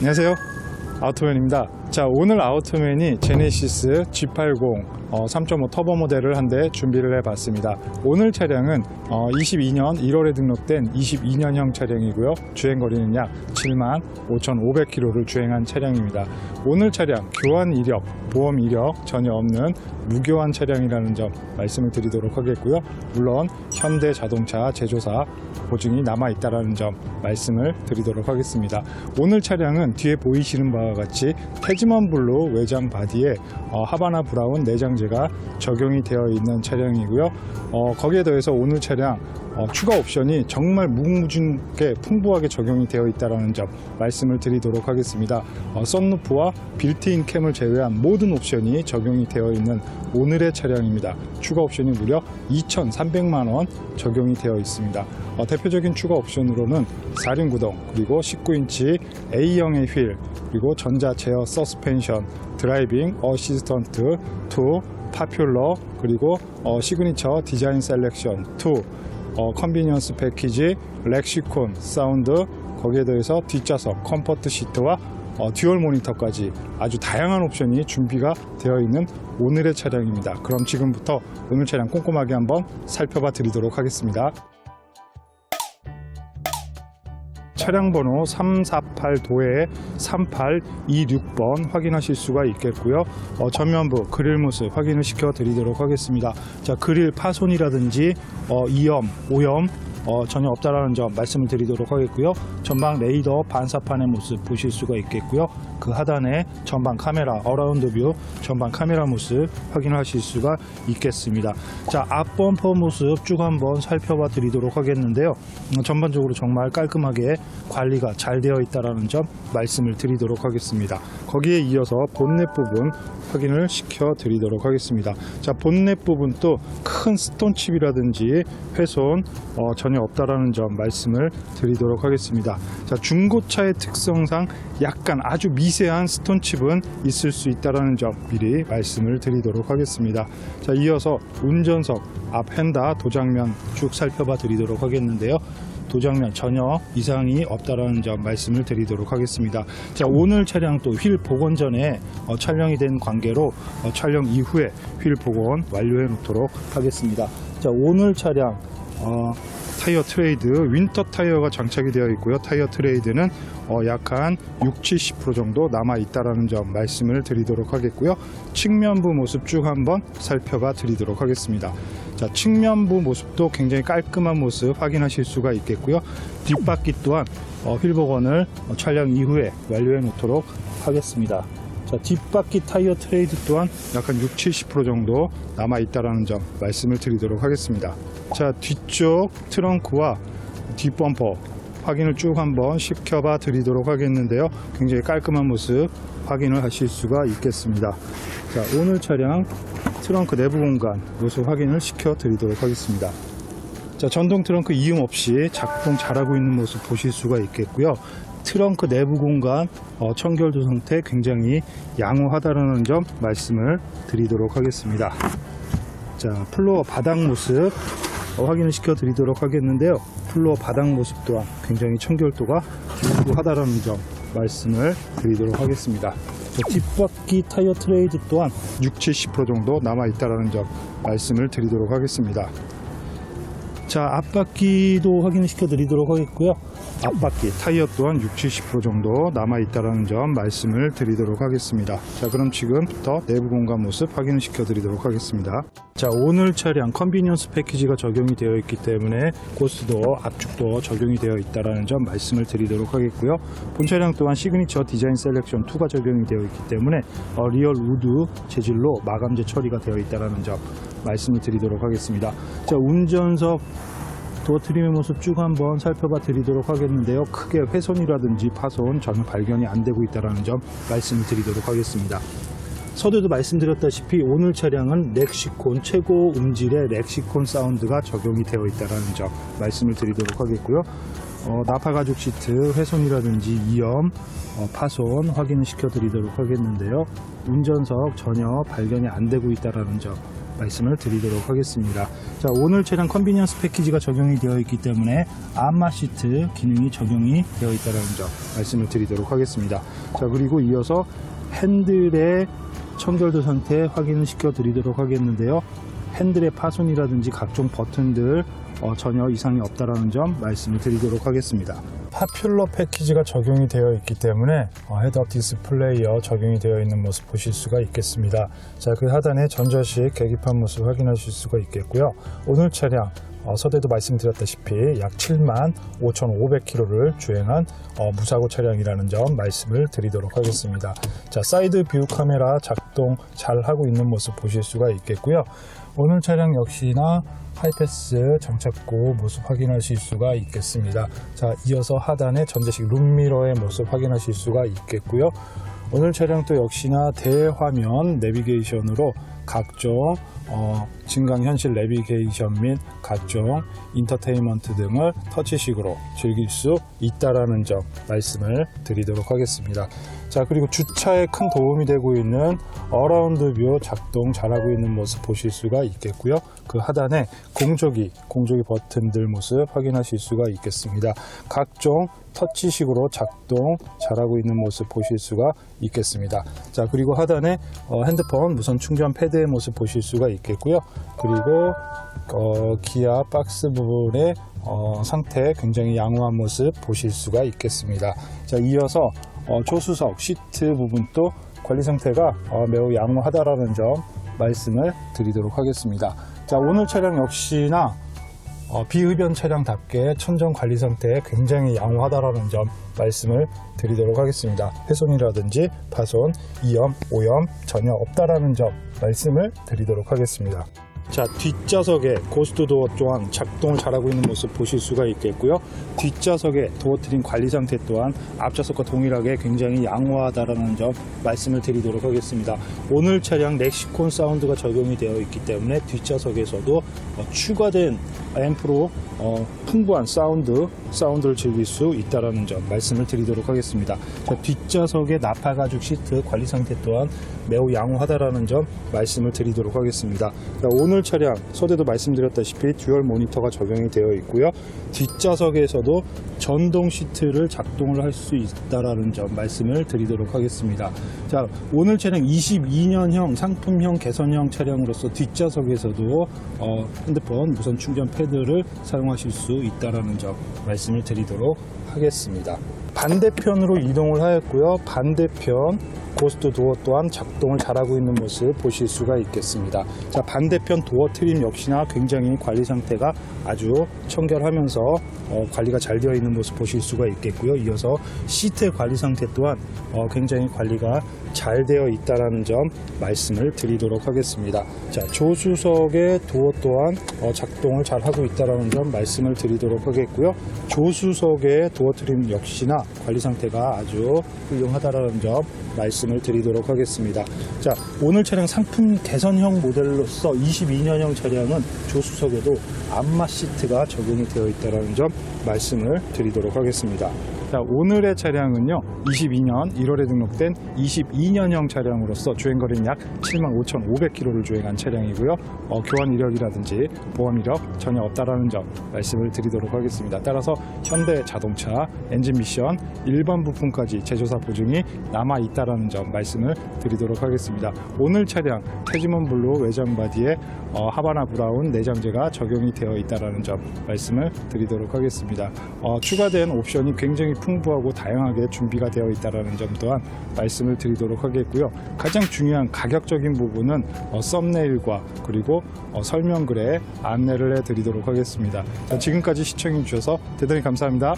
안녕하세요. 아우토맨입니다. 자, 오늘 아우토맨이 제네시스 G80 어, 3.5 터보 모델을 한 대 준비를 해봤습니다. 오늘 차량은 어, 22년 1월에 등록된 22년형 차량이고요. 주행거리는 약 7만 5,500km를 주행한 차량입니다. 오늘 차량 교환 이력, 보험 이력 전혀 없는 무교환 차량이라는 점 말씀을 드리도록 하겠고요. 물론 현대 자동차 제조사 보증이 남아 있다라는 점 말씀을 드리도록 하겠습니다. 오늘 차량은 뒤에 보이시는 바와 같이 태즈먼 블루 외장 바디에 어, 하바나 브라운 내장 재가 적용이 되어 있는 차량이고요. 어, 거기에 더해서 오늘 차량 어, 추가 옵션이 정말 무궁무진하게 풍부하게 적용이 되어 있다는 점 말씀을 드리도록 하겠습니다. 어, 썬루프와 빌트인 캠을 제외한 모든 옵션이 적용이 되어 있는 오늘의 차량입니다. 추가 옵션이 무려 2,300만 원 적용이 되어 있습니다. 어, 대표적인 추가 옵션으로는 4륜 구동 그리고 19인치 A형의 휠 그리고 전자 제어 서스펜션 드라이빙 어시스턴트 2 파퓰러 그리고 어, 시그니처 디자인 셀렉션 2 어, 컨비니언스 패키지 렉시콘 사운드 거기에 더해서 뒷좌석 컴포트 시트와 어, 듀얼 모니터까지 아주 다양한 옵션이 준비가 되어 있는 오늘의 차량입니다. 그럼 지금부터 오늘 차량 꼼꼼하게 한번 살펴봐 드리도록 하겠습니다. 차량 번호 348도에 3826번 확인하실 수가 있겠고요. 어, 전면부 그릴 모습 확인을 시켜 드리도록 하겠습니다. 자, 그릴 파손이라든지 어, 이염, 오염 어, 전혀 없다라는 점 말씀을 드리도록 하겠고요. 전방 레이더 반사판의 모습 보실 수가 있겠고요. 그 하단에 전방 카메라 어라운드 뷰 전방 카메라 모습 확인하실 수가 있겠습니다. 자, 앞 범퍼 모습 쭉 한번 살펴봐 드리도록 하겠는데요. 음, 전반적으로 정말 깔끔하게 관리가 잘 되어 있다라는 점 말씀을 드리도록 하겠습니다. 거기에 이어서 본넷 부분 확인을 시켜 드리도록 하겠습니다. 자, 본넷 부분 또 큰 스톤 칩이라든지 훼손 어, 전혀 없다라는 점 말씀을 드리도록 하겠습니다. 자, 중고차의 특성상 약간 아주 미세한 스톤칩은 있을 수 있다라는 점 미리 말씀을 드리도록 하겠습니다. 자, 이어서 운전석 앞 핸다 도장면 쭉 살펴봐 드리도록 하겠는데요. 도장면 전혀 이상이 없다라는 점 말씀을 드리도록 하겠습니다. 자, 오늘 차량 또 휠 복원 전에 어, 촬영이 된 관계로 어, 촬영 이후에 휠 복원 완료해 놓도록 하겠습니다. 자, 오늘 차량 어, 타이어 트레이드 윈터 타이어가 장착이 되어 있고요. 타이어 트레이드는 어, 약한 6, 70% 정도 남아 있다라는 점 말씀을 드리도록 하겠고요. 측면부 모습 쭉 한번 살펴봐 드리도록 하겠습니다. 자, 측면부 모습도 굉장히 깔끔한 모습 확인하실 수가 있겠고요. 뒷바퀴 또한 어, 휠 복원을 어, 촬영 이후에 완료해 놓도록 하겠습니다. 자, 뒷바퀴 타이어 트레이드 또한 약간 6, 70% 정도 남아 있다라는 점 말씀을 드리도록 하겠습니다. 자, 뒤쪽 트렁크와 뒷범퍼 확인을 쭉 한번 시켜봐 드리도록 하겠는데요. 굉장히 깔끔한 모습 확인을 하실 수가 있겠습니다. 자, 오늘 차량 트렁크 내부 공간 모습 확인을 시켜 드리도록 하겠습니다. 자, 전동 트렁크 이음 없이 작동 잘하고 있는 모습 보실 수가 있겠고요. 트렁크 내부 공간 어, 청결도 상태 굉장히 양호하다는 점 말씀을 드리도록 하겠습니다. 자, 플로어 바닥 모습 어, 확인을 시켜 드리도록 하겠는데요. 플로어 바닥 모습 또한 굉장히 청결도가 유구하다는 점 말씀을 드리도록 하겠습니다. 자, 뒷바퀴 타이어 트레이드 또한 6, 70% 정도 남아 있다는 점 말씀을 드리도록 하겠습니다. 자, 앞바퀴도 확인을 시켜 드리도록 하겠고요. 앞바퀴 타이어 또한 6, 70% 정도 남아 있다는 점 말씀을 드리도록 하겠습니다. 자, 그럼 지금부터 내부 공간 모습 확인을 시켜 드리도록 하겠습니다. 자, 오늘 차량 컨비니언스 패키지가 적용이 되어 있기 때문에 고스도 압축도 적용이 되어 있다는 점 말씀을 드리도록 하겠고요. 본 차량 또한 시그니처 디자인 셀렉션 2가 적용이 되어 있기 때문에 어, 리얼 우드 재질로 마감재 처리가 되어 있다는 점 말씀을 드리도록 하겠습니다. 자, 운전석 트림의 모습 쭉 한번 살펴봐 드리도록 하겠는데요. 크게 훼손이라든지 파손 전혀 발견이 안 되고 있다는 점 말씀을 드리도록 하겠습니다. 서두에도 말씀드렸다시피 오늘 차량은 렉시콘 최고 음질의 렉시콘 사운드가 적용이 되어 있다는 점 말씀을 드리도록 하겠고요. 어, 나파 가죽 시트 훼손이라든지 이염, 어, 파손 확인을 시켜 드리도록 하겠는데요. 운전석 전혀 발견이 안 되고 있다는 점 말씀을 드리도록 하겠습니다. 자, 오늘 차량 컨비니언스 패키지가 적용이 되어 있기 때문에 안마 시트 기능이 적용이 되어 있다는 점 말씀을 드리도록 하겠습니다. 자, 그리고 이어서 핸들의 청결도 상태 확인을 시켜 드리도록 하겠는데요. 핸들의 파손이라든지 각종 버튼들 어, 전혀 이상이 없다라는 점 말씀을 드리도록 하겠습니다. 파퓰러 패키지가 적용이 되어 있기 때문에 어, 헤드업 디스플레이어 적용이 되어 있는 모습 보실 수가 있겠습니다. 자, 그 하단에 전자식 계기판 모습 확인하실 수가 있겠고요. 오늘 차량 어, 서대도 말씀드렸다시피 약 7만 5,500km를 주행한 어, 무사고 차량이라는 점 말씀을 드리도록 하겠습니다. 자, 사이드 뷰 카메라 작동 잘 하고 있는 모습 보실 수가 있겠고요. 오늘 차량 역시나 하이패스 장착고 모습 확인하실 수가 있겠습니다. 자, 이어서 하단에 전자식 룸미러의 모습 확인하실 수가 있겠고요. 오늘 차량 또 역시나 대화면 내비게이션으로 각종 어, 증강현실 내비게이션 및 각종 인터테인먼트 등을 터치식으로 즐길 수 있다라는 점 말씀을 드리도록 하겠습니다. 자 그리고 주차에 큰 도움이 되고 있는 어라운드 뷰 작동 잘하고 있는 모습 보실 수가 있겠고요. 그 하단에 공조기, 공조기 버튼들 모습 확인하실 수가 있겠습니다. 각종 터치식으로 작동 잘하고 있는 모습 보실 수가 있겠습니다. 자 그리고 하단에 어, 핸드폰 무선 충전 패드의 모습 보실 수가 있겠고요. 그리고 어, 기아 박스 부분의 어, 상태 굉장히 양호한 모습 보실 수가 있겠습니다. 자 이어서 어, 조수석 시트 부분도 관리 상태가 어, 매우 양호하다라는 점 말씀을 드리도록 하겠습니다. 자 오늘 차량 역시나 어, 비흡연 차량답게 천정 관리 상태 굉장히 양호하다라는 점 말씀을 드리도록 하겠습니다. 훼손이라든지 파손, 이염, 오염 전혀 없다라는 점 말씀을 드리도록 하겠습니다. 자 뒷좌석에 고스트 도어 또한 작동을 잘하고 있는 모습 보실 수가 있겠고요. 뒷좌석의 도어 트림 관리 상태 또한 앞좌석과 동일하게 굉장히 양호하다라는 점 말씀을 드리도록 하겠습니다. 오늘 차량 렉시콘 사운드가 적용이 되어 있기 때문에 뒷좌석에서도 어, 추가된 앰프로 어, 풍부한 사운드 사운드를 즐길 수 있다라는 점 말씀을 드리도록 하겠습니다. 자, 뒷좌석의 나파 가죽 시트 관리 상태 또한 매우 양호하다라는 점 말씀을 드리도록 하겠습니다. 자, 오늘 차량 서대도 말씀드렸다시피 듀얼 모니터가 적용이 되어 있고요. 뒷좌석에서도 전동 시트를 작동을 할 수 있다라는 점 말씀을 드리도록 하겠습니다. 자, 오늘 차량 22년형 상품형 개선형 차량으로서 뒷좌석에서도 어, 핸드폰 무선 충전 패드를 사용하실 수 있다라는 점 말씀을 드리도록 하겠습니다. 반대편으로 이동을 하였고요. 반대편 고스트 도어 또한 작동을 잘하고 있는 모습 보실 수가 있겠습니다. 자, 반대편 도어 트림 역시나 굉장히 관리 상태가 아주 청결하면서 어, 관리가 잘 되어 있는 모습 보실 수가 있겠고요. 이어서 시트의 관리 상태 또한 어, 굉장히 관리가 잘 되어 있다라는 점 말씀을 드리도록 하겠습니다. 자, 조수석의 도어 또한 어, 작동을 잘 하고 있다라는 점 말씀을 드리도록 하겠고요. 조수석의 도어 트림 역시나 관리 상태가 아주 훌륭하다라는 점 말씀을 드리도록 하겠습니다. 자, 오늘 차량 상품 개선형 모델로서 22년형 차량은 조수석에도 안마 시트가 적용이 되어 있다는 점 말씀을 드리도록 하겠습니다. 자, 오늘의 차량은요, 22년 1월에 등록된 22년형 차량으로서 주행거리는 약 75,500km를 주행한 차량이고요. 어, 교환 이력이라든지 보험 이력 전혀 없다라는 점 말씀을 드리도록 하겠습니다. 따라서 현대 자동차 엔진 미션 일반 부품까지 제조사 보증이 남아 있다라는 점 말씀을 드리도록 하겠습니다. 오늘 차량 태지먼 블루 외장 바디에 어, 하바나 브라운 내장재가 적용이 되어 있다라는 점 말씀을 드리도록 하겠습니다. 어, 추가된 옵션이 굉장히 풍부하고 다양하게 준비가 되어 있다라는 점 또한 말씀을 드리도록 하겠고요. 가장 중요한 가격적인 부분은 어, 썸네일과 그리고 어, 설명글에 안내를 해드리도록 하겠습니다. 자, 지금까지 시청해 주셔서 대단히 감사합니다.